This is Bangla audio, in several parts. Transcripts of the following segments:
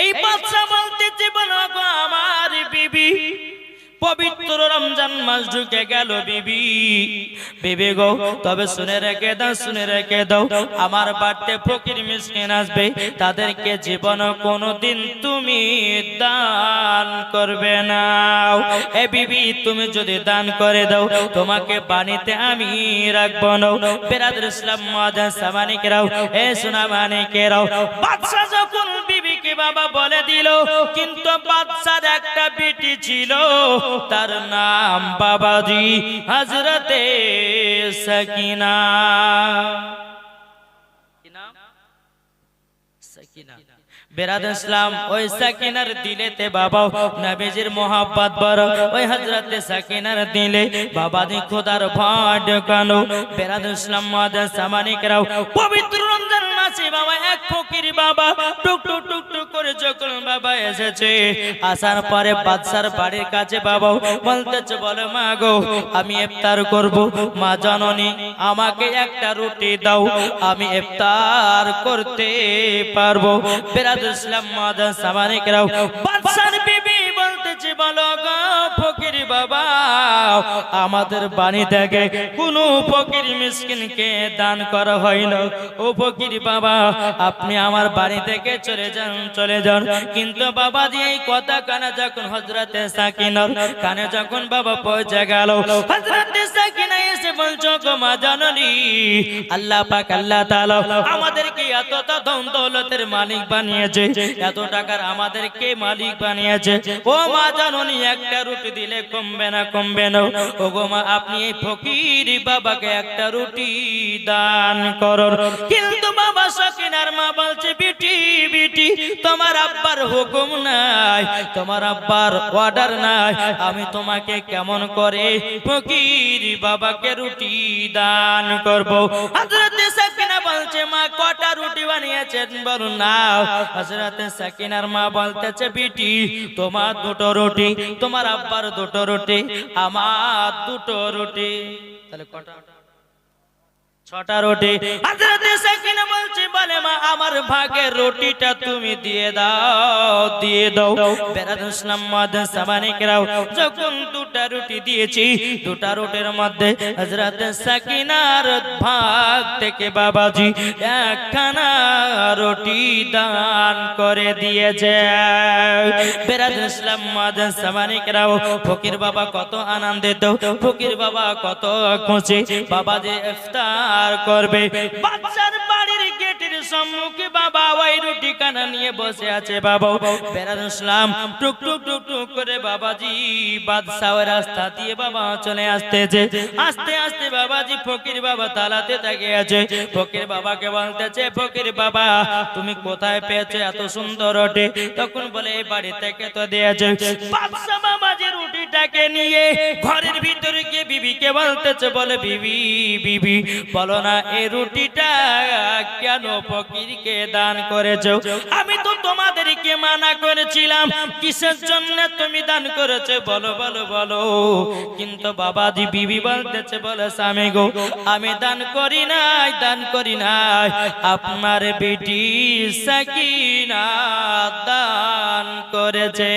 এই বাচ্চা বলতে জীবন গো আমার বিবি। পবিত্র রমজান মাস ঢুকে গেল বিবি। বিবি গো, তবে শুনে রেখে দাও, শুনে রেখে দাও, আমার বাড়িতে ফকির মিসকিন আসবে, তাদেরকে জীবন কোনোদিন তুমি দান করবে না। এ বিবি, তুমি যদি দান করে দাও, তোমাকে বাণীতে আমি রাখব না। বেরাদ ইসলাম মাদান সামানিকেরাও, এ সোনা মানিকেরাও বাদশা যখন বিবিকে বাবা বলে দিল, কিন্তু বাদশার একটা বেটি ছিল তার নাম বাবাজি হজরতে সকিনা? সকিনা। আসার পরে বাদশার বাড়ির কাছে বাবা বলতেছে, বলে, মা গো, আমি ইফতার করব, মা জননী, আমাকে একটা রুটি দাও, আমি ইফতার করতে পারব। সামানিকরাও বাদশার বিবি বলতেছে, বলো গো ফকির বাবা, আমাদের বাণী থেকে কোনো ফকির মিসকিনকে দান করা না। ও ফকির বাবা, আপনি আমার বাড়ি থেকে চলে যান চলে যান। কিন্তু বাবা দিয়ে কথা কানে যখন হজরতে সাকিনার কানে যখন বাবা পৌঁছে গেল হজরতে সাকিনা এসে বলছো গো মা আল্লাহ পাক, আল্লাহ তাআলা আমাদেরকে এতটা ধন দৌলতের মালিক বানিয়েছে, এত টাকার আমাদেরকে মালিক বানিয়েছে? ও মা জাননি, একটা রুটি দিলে কমবে না কমবে না। ও গো মা, আপনি এই ফকির বাবাকে একটা রুটি দান করুন। কিন্তু বাবা সকিনার মা বলছে, বিটি বিটি, তোমার আব্বার হুকুম নাই, তোমার আব্বার অর্ডার নাই। আমি তোমাকে কেমন করে ফকির বাবাকে রুটি দান করব? হযরত সাকিনা বলছে, মা, কটা রুটি বানিয়েছেন, বলুন না। হজরতে সাকিনার মা বলতেছে, বিটি, তোমার দুটো রুটি, তোমার আব্বার দুটো রুটি, আমার দুটো রুটি। তাহলে কটা? ছটা রুটি। বলে মা, আমার ভাগের রুটিটা তুমি দিয়ে দাও দিয়ে দাও। যখন দুটা রুটি দিয়েছি, দুটা রুটির মধ্যে সাকিনার ভাগ থেকে বাবাজি একখানা রুটি দান করে দিয়েছে। ফকির বাবা কত আনন্দিত, ফকির বাবা কত খুশি। বাবা যে ইফতার করবে। বাচ্চার বাড়ির গেটের সম্মুখে বাবা ওই রুটি কানা নিয়ে বসে আছে বাবা। বেরাদ ইসলাম টুক টুক টুক টুক করে বাবাজি বাদশাহ রাস্তা দিয়ে বাবা চলে আসতেছে। আস্তে আস্তে বাবাজি ফকির বাবা তালাতে তাকিয়ে আছে। ফকির বাবাকে বলতেছে, ফকির বাবা, তুমি কোথায় পেয়েছ এত সুন্দর রুটি? তখন বলে, এই বাড়ি থেকে তো দিয়েছে। বাদশাহ বাবাজি রুটিটাকে নিয়ে ঘরের ভিতরে গিয়ে বিবিকে বলতেছে, বলে, বিবি বিবি, বলো না, এই রুটিটা কেন ফকিরকে দান করেছ। আমি তো তোমাদেরকে মানা করেছিলাম। কিসের জন্য তুমি দান করেছ? বলো বলো বলো। কিন্তু বাবাজি বিবি বলতেছে, বলে, স্বামী গো, আমি দান করি নাই, দান করি নাই। আপনার বেটি সাকিনা দান করেছে।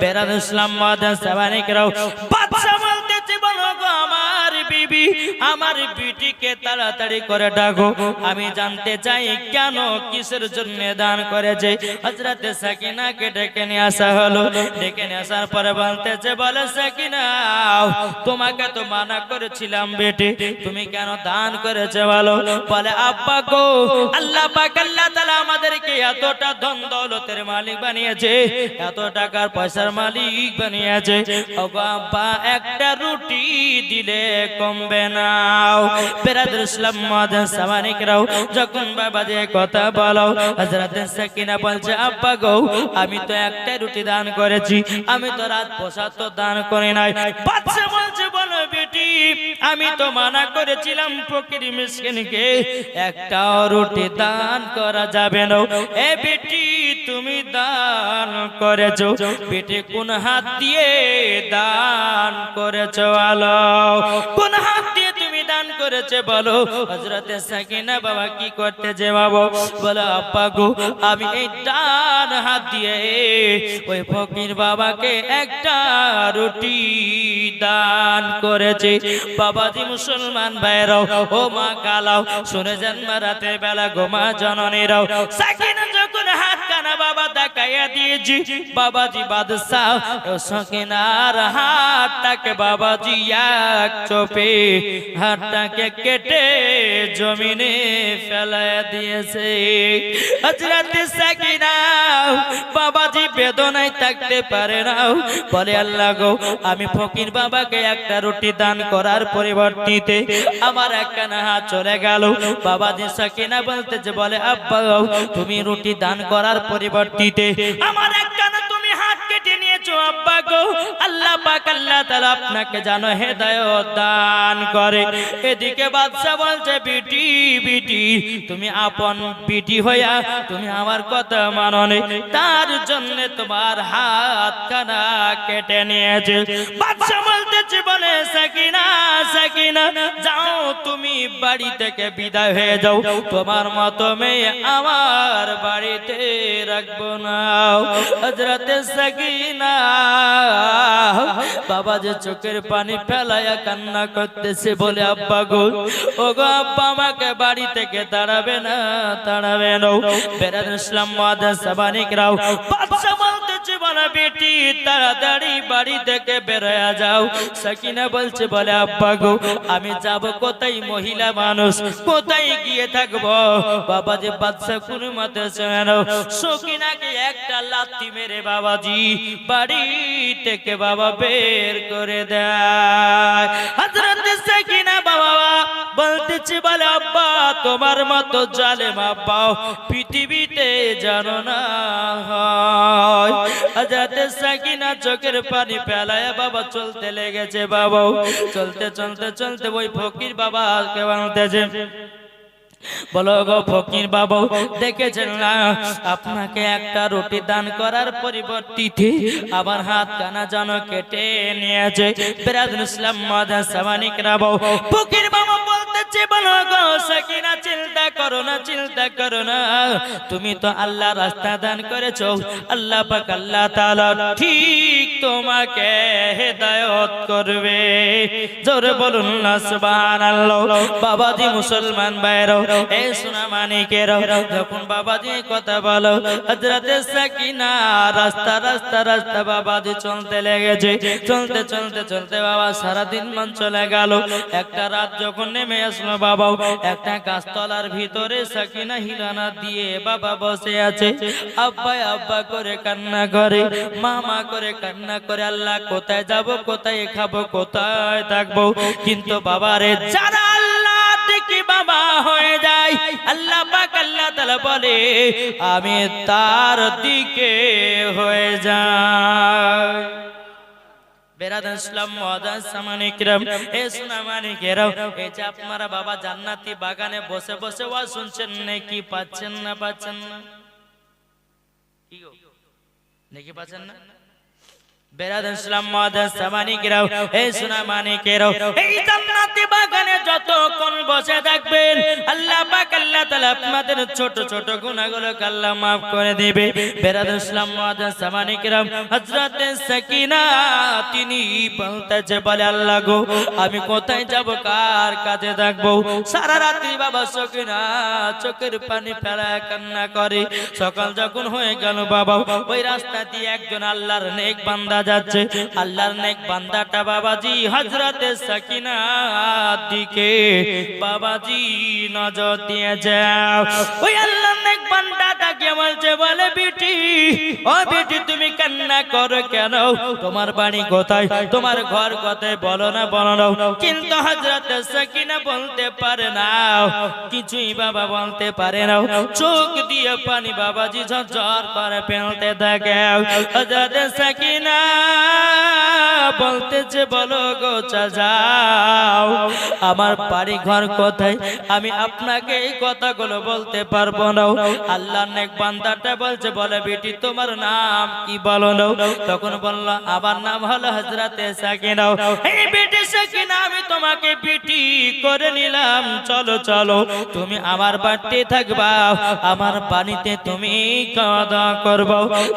বেরাদ ইসলাম মাদান সাবানিকরাও বাদশা বলতেছে, বলো গো, আমার বিবি, আমার বিটিকে তাড়াতাড়ি করে ডাকো। আমি জানতে চাই কেন কিসের জন্য দান করেছে। হজরত সাকিনাকে ডেকে নিয়ে আসা হলো। ডেকে নিয়ে আসার পরে বলতেছে, বলে সাকিনা, তোমাকে তো মানা করেছিলাম বেটি। তুমি কেন দান করেছে বলো? বলে, আব্বা গো, আল্লাহ পাক, আল্লাহ তাআলা আমাদেরকে এতটা ধন দৌলতের মালিক বানিয়েছে। এত টাকার পয়সার মালিক বানিয়েছে। ওগো আব্বা, একটা রুটি দিলে কমবে না। আমি তো একটা রুটি দান করেছি, আমি তো রাত পোশাক তো দান করি নাই। বাচ্চা বলছে, বলো বেটি, আমি তো মানা করেছিলাম ফকির মিসকিনকে একটা রুটি দান করা যাবে না। এ বেটি, তুমি দান করেছ, বেটি কোন হাত দিয়ে দান করেছ? আলো, কোন হাত করেছে বলো? হজরতে সাকিনা বাবা কি করতে যে বাবা? বলো, আব্বা গো, আমি এই ডান হাত দিয়ে ওই ফকির বাবাকে একটা রুটি দান করেছে। বাবাজি মুসলমান ভাইরাও ও মা কালাও, শুনে জন্ম রাতের বেলা গোমা জননীরাও। সাকিনা যখন হাত বাবা দেখাইয়া দিয়েছি। বাবাজি বাদশাহ সকিনার হাতটাকে বাবাজি এক চোপে, হাতটাকে কেটে জমিনে দিয়েছে। সাকিনা, বাবাজি বেদনায় থাকতে পারে না। বলে, আল্লাহ গো, আমি ফকির বাবাকে একটা রুটি দান করার পরিবর্তিতে আমার একটা না হাত চলে গেল। বাবাজি সাকিনা বলতে যে বলে, আব্বা তুমি রুটি দান করার পরিবর্তিতে আমার একটা নিয়েছো আব্বা গো। বলছে, বিটি বিটি, তুমি আপন বিটি হইয়া তুমি আমার কথা মানো তার জন্য তোমার হাত কানা কেটে নিয়েছে। বাদশা বলতেছে, বলে, সাকিনা সাকিনা, যাও তুমি বাড়ি থেকে বিদায় হয়ে যাও। তোমার মতো মেয়ে আমার বাড়িতে রাখব না। হজরতে সাকিনা বাবা যে চোখের পানি ফেলাইয়া কান্না করতেছে বলে, আব্বা গো ও গো আব্বা আমাকে বাড়ি থেকে দাঁড়াবে না দাঁড়াবে না। বেরাদ ইসলাম মাদাস সাবানিক রাও বাদশা বলতেছে বলে বেটি তাড়াতাড়ি বাড়ি থেকে বেরোয়া যাও। সাকিনা বলছে, বলে, আব্বা গো, আমি যাব কোথায়? মহিলা মানুষ, কোথায় গিয়ে থাকব? বাবা যে বাদশা কোন মতে সকিনাকে একটা লাথি মেরে বাবাজি বাড়ি থেকে বাবা বের করে দেয়। সাকিনা বাবা বলতেছি, বলে, আব্বা, তোমার মতো জালেম আব্বা পৃথিবীতে জানো না হয়। হযরত সাকিনা চোখের পানি ফেলায় বাবা চলতে লেগেছে বাবা। চলতে চলতে চলতে ওই ফকির বাবা কে বলতেছে বলো গো ফকির বাবু, দেখেছেন না? আপনাকে একটা রুটি দান করার পরিবর্তিতে আমার হাত কানা যেন কেটে নিয়েছে। বেরাদুল ইসলাম মাদা সামানিক রাবো ফকির বাবু তুমি তো আল্লাহ রাস্তা দান করেছ আল্লাহ পাক আল্লাহ তাআলা ঠিক তোমাকে হেদায়েত করবে। জোরে বলুন, না বাবাজি মুসলমান ভাইরা এ সোনা মানিকের যখন বাবাজি কথা বলো, হযরতে সাকিনা রাস্তা রাস্তা রাস্তা বাবাজি চলতে লেগেছে। চলতে চলতে চলতে বাবা সারা দিন মন চলে গেল। একটা রাত যখন নেমে আসলো বাবা, একটা গাছতলার ভিতরে সাকিনা হিলানা দিয়ে বাবা বসে আছে। আব্বা আব্বা করে কান্না করে, মামা করে কান্না করে আল্লাহ, কোথায় যাব, কোথায় খাব, কোথায় থাকব? কিন্তু বাবারে, যারা আল্লাহ থেকে বাবা হয়ে যায়, আল্লাহ পাক আল্লাহ তাআলা বলে, আমি তার দিকে হয়ে যাই। বাবা জান্নাতি বাগানে বসে বসে ওয়া শুনছেন, নাকি পাচ্ছেন না পাচ্ছেন না? কি নাকি পাচ্ছেন না? বেরাদান ইসলাম মহাদান সামানিকরাও এ সোনা মানিকেরাও এই জান্নাতি বাগানে বসে থাকবেন, আল্লাহ পাক আল্লাহ তাআলা আপনাদের ছোট ছোট গুনাহগুলো আল্লাহ maaf করে সামানিকরাম হযরতে সাকিনা, তিনি বলে আল্লাহ গো, আমি কোথায় যাব, কার কাছে থাকব? সারা রাত্রি বাবা সকিনা চোখের পানি ফেলা কান্না করে। সকাল যখন হয়ে গেল বাবা, ওই রাস্তা দিয়ে একজন আল্লাহর নেক বান্দা যাচ্ছে। আল্লাহর নেক বান্দাটা বাবাজি হজরতে সাকিনা দিকে বাবাজি নজর দিয়ে যাও ওই আল্লাহর নেক বান্দাটা কে বলছে বলে, বিটি, ও বিটি, তুমি কান্না করো কেন? তোমার বাড়ি কোথায়? তোমার ঘর কোথায়? বলো না বলো না। কিন্তু হজরত সাকিনা বলতে পারে না। কিছুই বাবা বলতে পারে না। চোখ দিয়ে পানি বাবাজি ঝরঝর করে ফেলতে থাকে। হজরত সাকিনা বলতেছে বলো গো যাও আমার বাড়ি ঘর কোথায়? আমি আপনাকে এই কথাগুলো বলতে পারব না। আল্লাহ বান্দাটা বলছে, বলে, বেটি, তোমার নাম কি বলো তখন বলল আবার নাম হলো হজরতে সাকিনা। এই বেটি সাকিনা, আমি তোমাকে বিটি করে নিলাম। চলো চলো, তুমি আমার বাড়িতে থাকবা, আমার বাড়িতে তুমি খাওয়া দাওয়া করব।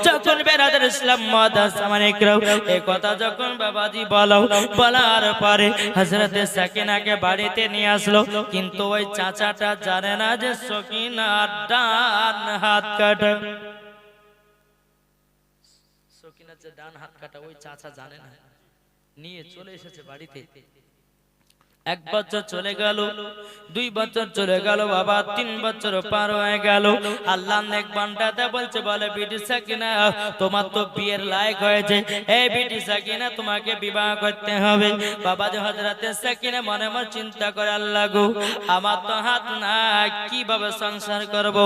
যখন বেরাদের ইসলাম মাদাসামানিকরাও এ কথা যখন বাবাজি বলো, বলার পরে হজরতে সাকিনাকে বাড়িতে নিয়ে আসলো। কিন্তু ওই চাচাটা জানে না যে সকিনার ডান হাত কাটা। সকিনার যে ডান হাত কাটা, ওই চাচা জানে না। নিয়ে চলে এসেছে বাড়িতে। এক বছর চলে গেল, দুই বছর চলে গেল, বাবা, তিন বছর পার হয়ে গেল। আল্লাহ নেক বান্দাতে বলছে, বলে বিটি সাকিনা, তোমার তো বিয়ের লায়ক হয়েছে। এই বিটি সাকিনা, তোমাকে বিবাহ করতে হবে। বাবা যে হজরতে সাকিনা মনে মনে চিন্তা করে, আল্লাহ গো, আমার তো হাত নাই, কীভাবে সংসার করব?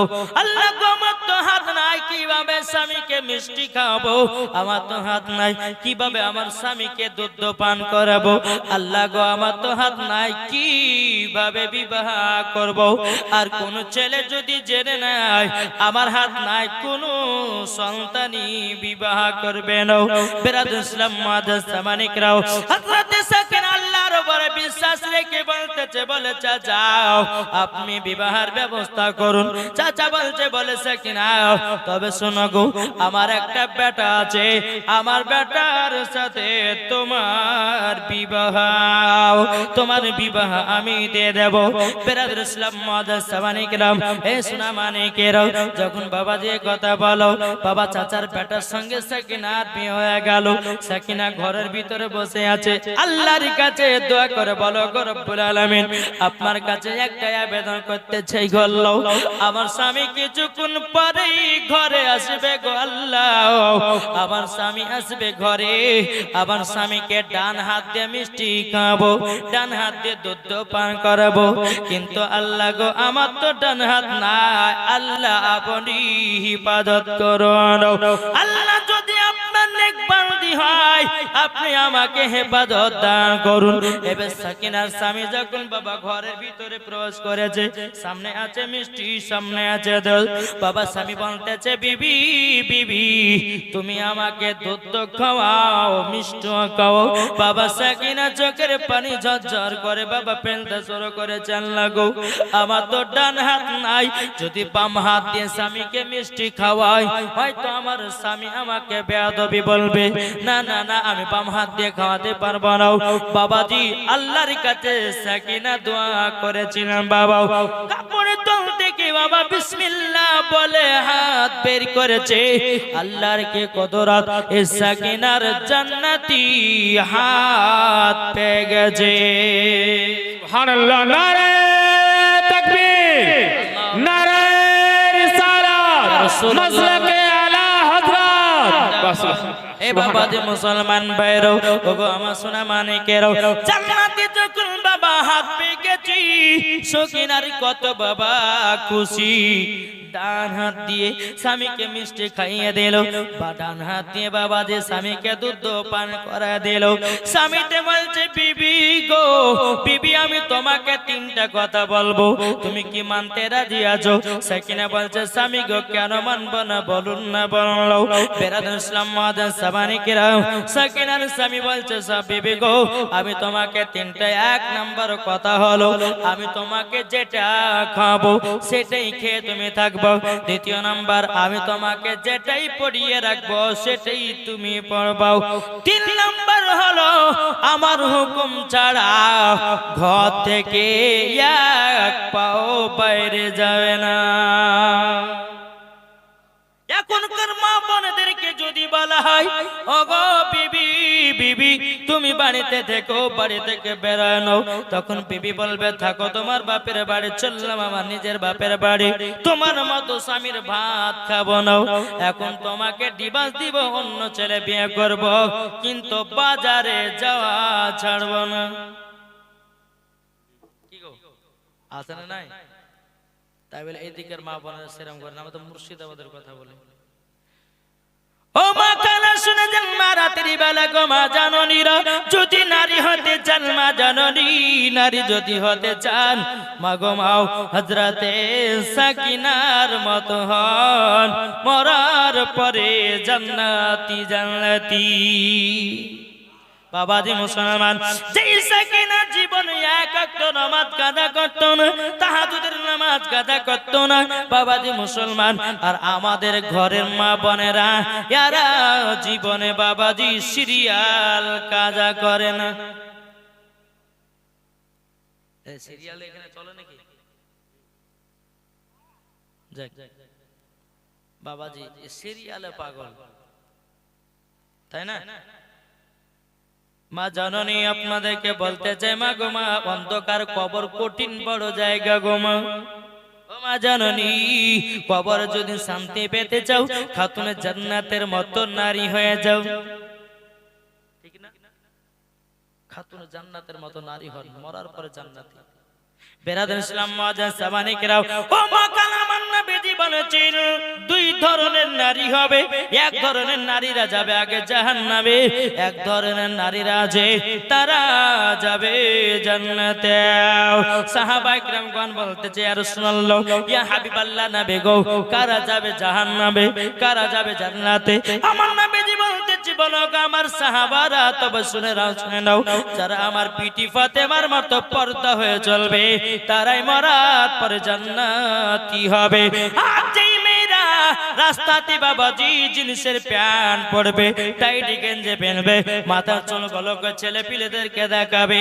আল্লাহ গো, আমার তো হাত নাই, কীভাবে স্বামীকে মিষ্টি খাওয়াবো? আমার তো হাত নাই, কীভাবে আমার স্বামীকে দুধ পান করাবো? আল্লাহ গো, আমার তো হাত নাই কীভাবে বিবাহ করব? আর কোন ছেলে যদি জেনে নাই আমার হাত নাই, কোন সন্তানই বিবাহ করবে না। বেরাদ ইসলাম মাদ্রাসা মানিকরাও হযরত সাকিন আল্লাহর উপরে বিশ্বাস রেখে বলতেছে, বলে, চাচা, আপনি বিবাহের ব্যবস্থা করুন। চাচা বলছে বলে সাকিনা তবে শোনো গো, আমার একটা বেটা আছে। আমার বেটার সাথে তোমার বিবাহ। তোমার বিবাহ আমি দিয়ে দেব। যখন বাবা যে কথা বলো, বাবা চাচার বেটার সঙ্গে সাকিনার হয়ে গেল। সাকিনা ঘরের ভিতরে বসে আছে। আল্লাহর কাছে দোয়া করে বলো, গো রব্বুল আলামিন, আপনার কাছে একটাই আবেদন করতে চাই গল্লো আমার স্বামী কিছুক্ষণ পরেই ঘরে আসবে গো আমার স্বামী আসবে ঘরে, আমার স্বামীকে ডান হাত দিয়ে মিষ্টি খাব ডান হাত দিয়ে দুধ পান করাবো। কিন্তু আল্লাহ গো, আমার তো ডান হাত নাই। আল্লাহ আপনি হিফাজত করুন। আল্লাহ যদি আপনার নেক বান্দি হয়, আপনি আমাকে হেফাজত দান করুন। এবার সাকিনার স্বামী যখন বাবা ঘরের ভিতরে প্রবেশ করেছে, সামনে আছে মিষ্টি, সামনে আছে দল। বাবা স্বামী বলতেছে, বিবি বিবি, তুমি আমাকে দুধ খাওয়াও মিষ্টি খাও বাবা সাকিনা চোখের পানি ঝরঝর করে বাবা পেলতে শুরু করে চাল লাগো, আমার তো ডান হাত নাই। যদি বাম হাত দিয়ে স্বামীকে মিষ্টি খাওয়াই, হয়তো আমার স্বামী আমাকে বেয়াদবি বলবে। না না না আমি বাম হাত দিয়ে খাওয়াতে পারব না। বাবাজি আল্লাহর কাছে সাকিনা দোয়া করেছিলাম বাবা। কাপড়ে তল থেকে বাবা বিসমিল্লাহ বলে হাত বের করেছে। আল্লাহর কে কদরাত এ সাকিনার জান্নাতি হাত পেয়ে গেছে। সুবহানাল্লাহ নারে তাকবীর নারে রিসালাত রাসূলুল্লাহ। এ বাবা যে মুসলমান ভাইরও ওগো আমার সোনা মানিকেরও। জান্নাতে যখন বাবা হাত পেয়ে গেছি সকিনার কত বাবা খুশি। ডান হাত দিয়ে স্বামীকে মিষ্টি খাইয়ে দিল। বা ডান হাত দিয়ে বাবা যে স্বামীকে দুধ পান করা দিল। স্বামীতে বলছে, বিবি গো, বিবি, আমি তোমাকে তিনটা কথা বলব। তুমি কি মানতে রাজি আছো? সাকিনা বলছে, স্বামী গো, কেন মানবো না? বলুন না, বলল। বেরাদুল ইসলাম মাদান সাবানি কিরাম সাকিনার স্বামী বলছে, সব বিবি গো, আমি তোমাকে তিনটা, এক নাম্বার কথা হলো, আমি তোমাকে যেটা খাব, সেটাই খেয়ে তুমি থাকব। দ্বিতীয় নাম্বার, আমি তোমাকে যেটাই পড়িয়ে রাখব, সেটাই তুমি পড়বাও। তিন নাম্বার হলো, আমার হুকুম ছাড়া ঘর থেকে এক পাও বাইরে যাবে না। এখনকার মা বোনদেরকে যদি বলা হয়, ওগো বিবি বিবি, তুমি বাড়িতে থেকো, বাড়ি থেকে বেরানো। তখন বিবি বলবে, থাকো, তোমার বাপের বাড়ি, চললাম আমার নিজের বাপের বাড়ি। তোমার মতো স্বামীর ভাত খাব না। এখন তোমাকে ডিভার্স দিব, অন্য ছেলে বিয়ে করব, কিন্তু বাজারে যাওয়া ছাড়বো না। কি গো? না নাই? তাই বলে, এদিকের মা বোনেরা সেরম করে না। আমাদের মুর্শিদাবাদের কথা বলে। ও মা কানা শুনে যান মা বেলা গো মা যদি নারী হতে চান মা জননী, নারী যদি হতে চান মাগো মাও হজরতে সাকিনার মত হন, মরার পরে জান্নাতি জান্নাতি। বাবাজি মুসলমান, যেই সাকিনা জীবনে এক অক্ত নামাজ কাদা না, তাহাজুদের নামাজ কাদা করত না। বাবাজি মুসলমান, আর আমাদের ঘরের মা বোনেরা ইয়ারা জীবনে বাবাজি সিরিয়াল কাজা করে না। বাবাজি সিরিয়ালে পাগল। তাই না? মা জননী আপনাদেরকে বলতে চাই, মা গো মা, অন্ধকার কবর কঠিন বড় জায়গা গো মা জননী, কবর যদি শান্তি পেতে চাও, খাতুনে জান্নাতের মতো নারী হয়ে যাও। ঠিক না? খাতুনে জান্নাতের মতো নারী হন, মরার পরে জান্নাতি। বেরাদান ইসলাম ও মা কালামান নবীজি বলেছেন, দুই ধরনের নারী হবে। এক ধরনের নারীরা যাবে আগে জাহান্নামে, এক ধরনের নারীরা আছে তারা যাবে জান্নাতে। সাহাবায়ে কিরামগণ বলতেছে, ইয়া রাসূলুল্লাহ, ইয়া হাবিবাল্লাহ নবী গো, কারা যাবে জাহান্নামে, কারা যাবে জান্নাতে? আমার নবীজি বলতেছে বলো গো আমার সাহাবারা, তবে শুনে নাও শুনে নাও। যারা আমার পিটি ফাতেমার মতো পর্দা হয়ে চলবে, তারাই মরার পরে জান্নাতি হবে। আর যেই রাস্তাতে বাবাজি জিনিসের প্যান্ট পড়বে টাইটি গেঞ্জে পেনবে মাথার চুল গলক ছেলে পিলেদেরকে দেখাবে।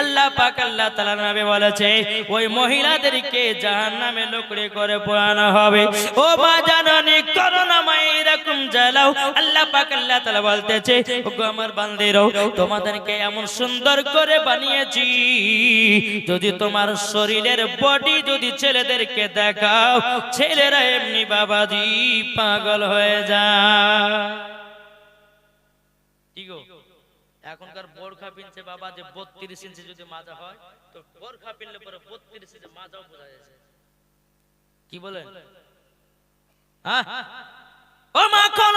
আল্লাহ পাক আল্লাহ তাআলা নবী বলেছে, ওই মহিলাদেরকে জাহান্নামে লোকড়ে করে পোড়ানো হবে। ও মা জাননি করুণাময় এরকম জ্বালাও। আল্লাহ পাক আল্লাহ তাআলা বলতেছে ওগো আমার বান্দিরও, তোমাদেরকে এমন সুন্দর করে বানিয়েছি, যদি তোমার শরীরের বডি যদি ছেলেদেরকে দেখাও, ছেলেরা এমনি বাবাজি পাগল হয়ে যায় এখনকার বোরখা পিনছে বাবা যে বত্রিশ ইঞ্চি যদি মাজা হয় তো বোরখা পিনলে পরে বত্রিশ ইঞ্চি মাজাও বোঝা যাচ্ছে। কি বলেন? হ্যাঁ? ও মা কোন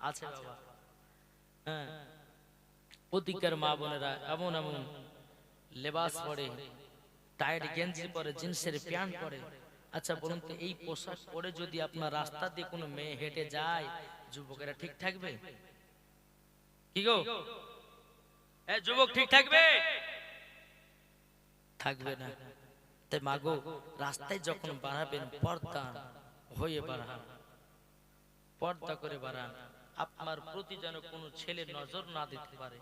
আছে বাবা। হ্যাঁ। ওদিকের মা বোনেরা এমন এমন লেবাস পরে টাইট গেঞ্জি পরে জিন্সের প্যান্ট পরে। আচ্ছা বলুন তো এই পোশাক পরে যদি আপনার রাস্তা দিয়ে কোনো মেয়ে হেঁটে যায় যুবকেরা ঠিক থাকবে? কি গো? যুবক ঠিক থাকবে? থাকবে? না। তাই মাগো রাস্তায় যখন বাড়াবেন পর্দা হয়ে বাড়ান পর্দা করে বাড়ান আপনার প্রতি যেন কোনো ছেলে নজর না দিতে পারে।